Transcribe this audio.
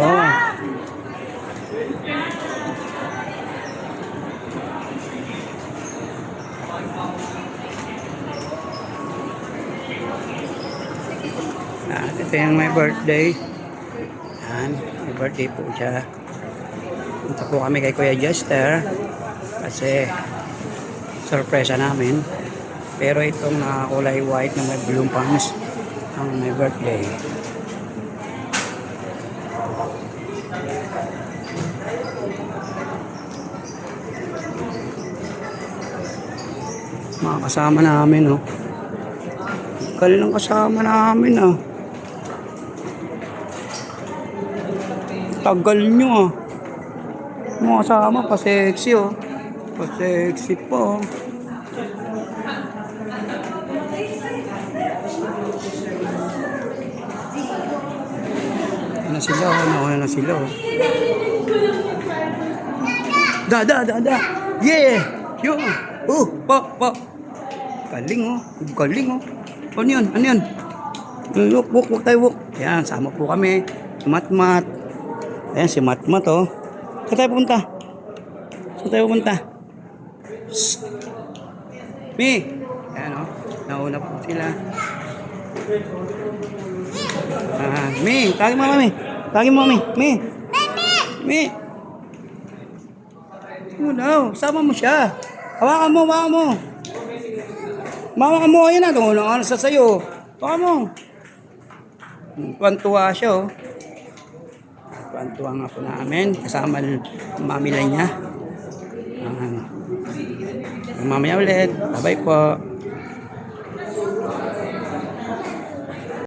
Oo. Ah, ito yung my birthday. Yan, may birthday po siya. Punta po kami kay Kuya Jester kasi sorpresa namin. Pero itong nakakulay white na may balloon pants ang my birthday. Mga kasama namin, oh. Kanilang kasama namin, ah. Tagal nyo, ah. Mga kasama, pa-sexy, oh. Pa-sexy po, oh. Ayan na sila, oh. Nauna na sila, oh. Da, da, da, da. Yeah! Yo! Oh, pa, pa. Galing, oh. Galing, oh. Ano yun? Ano yun? Walk, walk, walk tayo, walk. Ayan, sama po kami. Matmat. Ayan, si Matmat, oh. Saan tayo pupunta? Saan tayo pupunta? Shh. Mi! Ayan, oh. Nauna po sila. Mi, tawagin mo, Mami. Tawagin mo, Mami. Mi. Mi. Oh, no. Sama mo siya. Hawakan mo, hawakan mo. Mama ka mo, ayun na. Tungo na sa sayo. Hawakan mo. Tuwan-tuwa siya, oh. Tuwan-tuwa nga po namin. Kasama mamila niya. Ah, mamaya ulit. Bye-bye po.